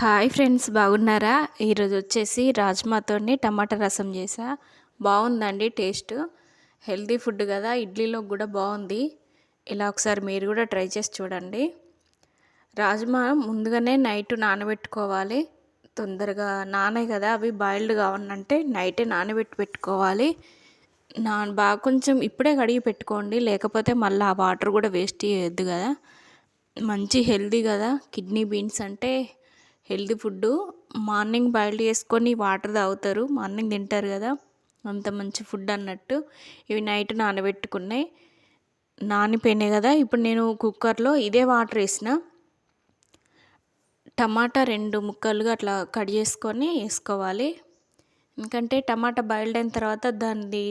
Hi friends బాగున్నారా? ఈరోజు వచ్చేసి రాజ్మాతోని టమాటా రసం చేసా. బాగుందండి టేస్ట్. హెల్తీ ఫుడ్ కదా ఇడ్లీలో కూడా బాగుంది. ఇలా ఒకసారి మీరు కూడా ట్రై చేసి చూడండి. రాజ్మా ముందుగానే నైట్ నానబెట్టుకోవాలి. తొందరగా నానే కదా అవి బాయిల్డ్ కావాలంటే నైటే నానబెట్టి పెట్టుకోవాలి. నా బాగా కొంచెం ఇప్పుడే కడిగి పెట్టుకోండి లేకపోతే మళ్ళీ ఆ వాటర్ కూడా వేస్ట్ చేయొద్దు కదా. మంచి హెల్తీ కదా కిడ్నీ బీన్స్ అంటే హెల్తీ ఫుడ్ మార్నింగ్ బాయిల్ చేసుకొని వాటర్ తాగుతారు. మార్నింగ్ తింటారు కదా. అంత మంచి ఫుడ్ అన్నట్టు ఇవి నైట్ నానబెట్టుకున్నాయి. నానిపోయినాయి కదా. ఇప్పుడు నేను కుక్కర్లో ఇదే వాటర్ వేసిన. టమాటా రెండు ముక్కలుగా అట్లా కట్ చేసుకొని వేసుకోవాలి. ఎందుకంటే టమాటా బాయిల్డ్ అయిన తర్వాత దాన్ని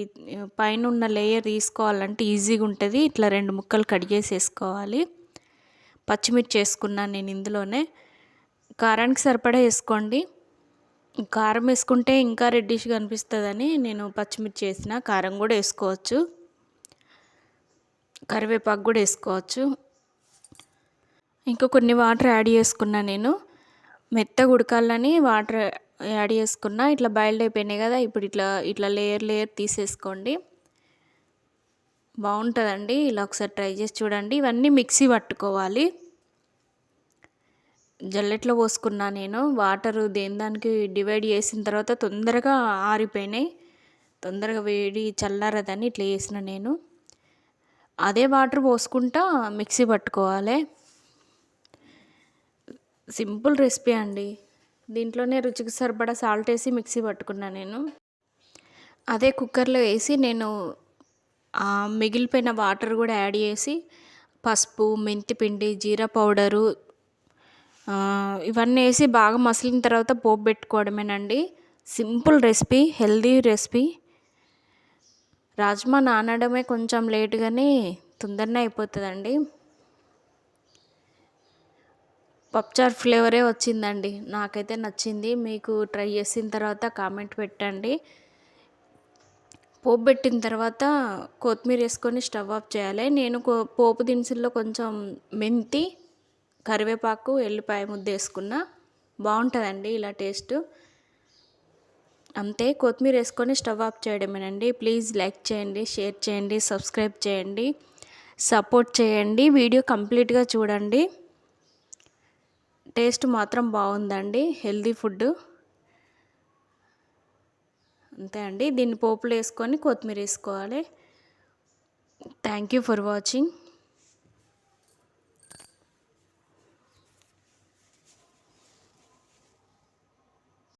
పైన ఉన్న లేయర్ తీసుకోవాలంటే ఈజీగా ఉంటుంది. ఇట్లా రెండు ముక్కలు కట్ చేసి వేసుకోవాలి. పచ్చిమిర్చి వేసుకున్నాను నేను ఇందులోనే. కారానికి సరిపడా వేసుకోండి. కారం వేసుకుంటే ఇంకా రెడ్డిష్గా అనిపిస్తుందని నేను పచ్చిమిర్చి వేసిన కారం కూడా వేసుకోవచ్చు. కరివేపాకు కూడా వేసుకోవచ్చు. ఇంకా కొన్ని వాటర్ యాడ్ చేసుకున్నా నేను. మెత్తగా ఉడకాలని వాటర్ యాడ్ చేసుకున్నా. ఇట్లా బాయిల్డ్ అయిపోయినాయి కదా ఇప్పుడు ఇట్లా ఇట్లా లేయర్ లేయర్ తీసేసుకోండి. బాగుంటుందండి. ఇలా ఒకసారి ట్రై చేసి చూడండి. ఇవన్నీ మిక్సీ పట్టుకోవాలి. జల్లెట్లో పోసుకున్నా నేను. వాటర్ దేని దానికి డివైడ్ చేసిన తర్వాత తొందరగా ఆరిపోయినాయి. తొందరగా వేడి చల్లారదని ఇట్లా చేసిన నేను. అదే వాటర్ పోసుకుంటా మిక్సీ పట్టుకోవాలి. సింపుల్ రెసిపీ అండి. దీంట్లోనే రుచికి సరిపడా సాల్ట్ వేసి మిక్సీ పట్టుకున్నా నేను. అదే కుక్కర్లో వేసి నేను మిగిలిపోయిన వాటర్ కూడా యాడ్ చేసి పసుపు మెంతి పిండి జీరా పౌడరు ఇవన్నీ వేసి బాగా మసిలిన తర్వాత పోపు పెట్టుకోవడమేనండి. Simple recipe healthy recipe. Rajma నానడమే కొంచెం లేట్ కానీ తొందరనే అయిపోతుందండి. పప్చార్ ఫ్లేవరే వచ్చిందండి. నాకైతే నచ్చింది. మీకు ట్రై చేసిన తర్వాత కామెంట్ పెట్టండి. పోపు పెట్టిన తర్వాత కొత్తిమీర వేసుకొని స్టవ్ ఆఫ్ చేయాలి. నేను పోపు దినుసుల్లో కొంచెం మెంతి కరివేపాకు ఎల్లిపాయ ముద్ద వేసుకున్న బాగుంటుందండి ఇలా టేస్ట్. అంతే కొత్తిమీర వేసుకొని స్టవ్ ఆఫ్ చేయడమేనండి. ప్లీజ్ లైక్ చేయండి షేర్ చేయండి సబ్స్క్రైబ్ చేయండి సపోర్ట్ చేయండి. వీడియో కంప్లీట్గా చూడండి. టేస్ట్ మాత్రం బాగుందండి హెల్దీ ఫుడ్ అంతే అండి దీన్ని పోపులు వేసుకొని కొత్తిమీర వేసుకోవాలి. Thank you for watching.